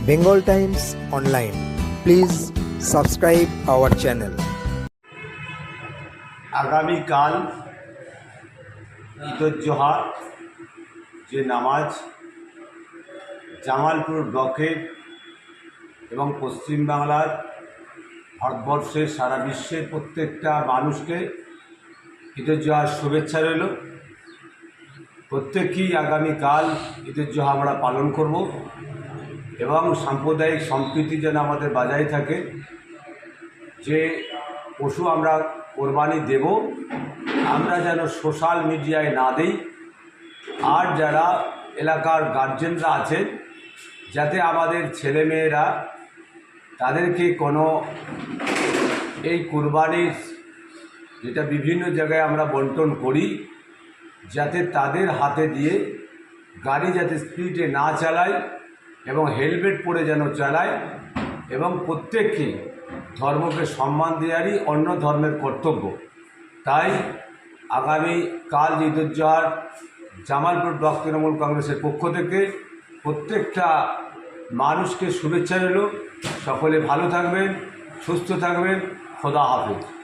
Bengal Times Online. Please subscribe our channel. আগামীকাল ঈদুজ্জোহা যে নামাজ জামালপুর ব্লকের এবং পশ্চিমবাংলার ভারতবর্ষের সারা বিশ্বের প্রত্যেকটা মানুষকে ঈদুজ্জোহার শুভেচ্ছা রইল প্রত্যেকেই আগামীকাল ঈদুজ্জোহা আমরা পালন করব এবং সাম্প্রদায়িক সম্প্রীতি যেন আমাদের বজায় থাকে, যে পশু আমরা কোরবানি দেব, আমরা যেন সোশ্যাল মিডিয়ায় না দেই, আর যারা এলাকার গার্জেনরা আছেন, যাতে আমাদের ছেলেমেয়েরা তাদেরকে কোনো এই কুরবানির যেটা বিভিন্ন জায়গায় আমরা বন্টন করি, যাতে তাদের হাতে দিয়ে গাড়ি যাতে স্পিডে না চালায় এবং হেলমেট পরে যেন চালায় এবং প্রত্যেককে ধর্মকে সম্মান দেওয়ারই অন্য ধর্মের কর্তব্য। তাই আগামী কাল ঈদুজ্জোহার জামালপুর ব্লক তৃণমূল কংগ্রেসের পক্ষ থেকে প্রত্যেকটা মানুষকে শুভেচ্ছা রইল। সকলে ভালো থাকবেন, সুস্থ থাকবেন। খোদা হাফেজ।